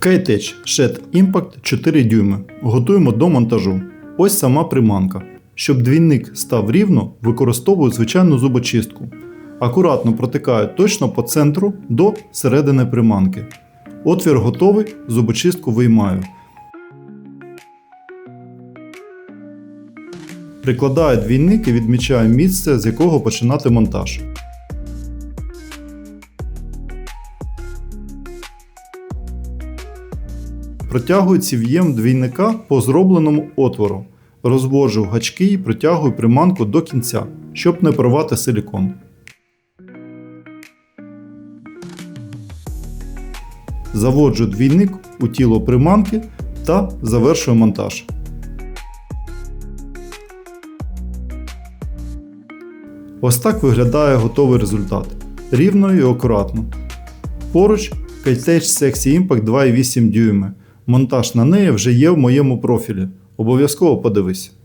Кейтеч Shed Impact 4 дюйми. Готуємо до монтажу. Ось сама приманка. Щоб двійник став рівно, використовую звичайну зубочистку. Акуратно протикаю точно по центру до середини приманки. Отвір готовий, зубочистку виймаю. Прикладаю двійник і відмічаю місце, з якого починати монтаж. Протягую ців'єм двійника по зробленому отвору. Розводжу гачки і протягую приманку до кінця, щоб не порвати силікон. Заводжу двійник у тіло приманки та завершую монтаж. Ось так виглядає готовий результат. Рівно і акуратно. Поруч Kitech Sexy Impact 2,8 дюйми. Монтаж на неї вже є в моєму профілі. Обов'язково подивись.